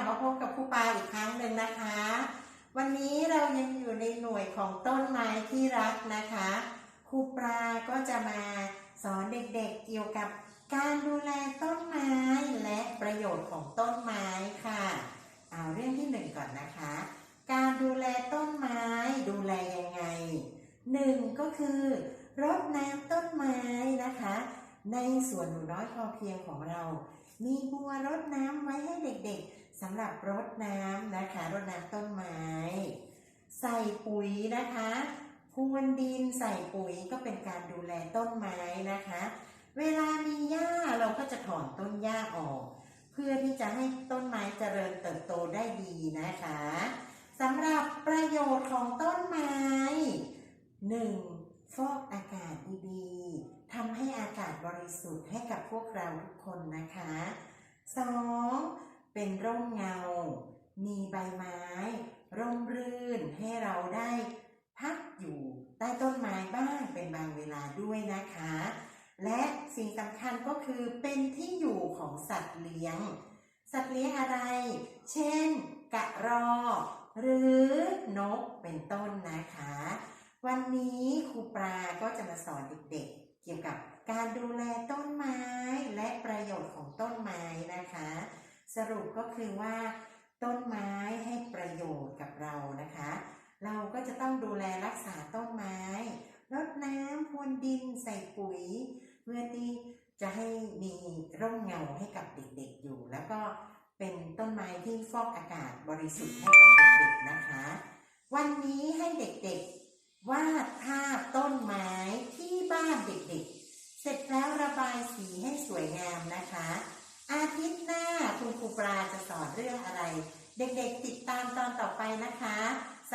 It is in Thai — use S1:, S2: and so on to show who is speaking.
S1: ลับมาพบกับครูปาอีกครั้งหนึ่งนะคะ วันนี้เรายังอยู่ในหน่วยของต้นไม้ที่รักนะคะครูปลาก็จะมาสอนเด็กๆเกี่ยวกับการดูแลต้นไม้และประโยชน์ของต้นไม้ค่ะเอาเรื่องที่หนึ่งก่อนนะคะ การดูแลต้นไม้ดูแลยังไงหนึ่งก็คือรดน้ำต้นไม้นะคะ ในสวนหนูน้อยพอเพียงของเรา มีบัวรดน้ำไว้ให้เด็กๆ สำหรับรดน้ำนะคะรดน้ำต้นไม้ ใส่ปุ๋ยนะคะพรวนดินใส่ปุ๋ยก็เป็นการดูแลต้นไม้นะคะ เวลามีหญ้าเราก็จะถอนต้นหญ้าออก เพื่อที่จะให้ต้นไม้เจริญเติบโตได้ดีนะคะสำหรับประโยชน์ของต้นไม้ 1. ฟอกอากาศดีๆทำให้อากาศบริสุทธิ์ให้กับพวกเราทุกคนนะคะ 2. เป็นร่มเงา มีใบไม้ ร่มรื่นให้เราได้พักอยู่ใต้ต้นไม้บ้างเป็นบางเวลาด้วยนะคะ และสิ่งสำคัญก็คือเป็นที่อยู่ของสัตว์เลี้ยง สัตว์เลี้ยงอะไร เช่น กระรอกหรือนกเป็นต้นนะคะ วันนี้ครูปลาก็จะมาสอนเด็กๆ เกี่ยวกับการดูแลต้นไม้และประโยชน์ของต้น สรุปก็คือว่า ต้นไม้ให้ประโยชน์กับเรานะคะ เราก็จะต้องดูแลรักษาต้นไม้รดน้ำพรวนดินใส่ปุ๋ย เพื่อที่จะให้มีร่มเงาให้กับเด็กๆอยู่ แล้วก็เป็นต้นไม้ที่ฟอกอากาศบริสุทธิ์ให้กับเด็กๆนะคะ วันนี้ให้เด็กๆวาดภาพต้นไม้ที่บ้านเด็กๆ เสร็จแล้วระบายสีให้สวยงามนะคะ อาทิตย์หน้า ปลาจะสอนเรื่องอะไร เด็กๆติดตามตอนต่อไปนะคะส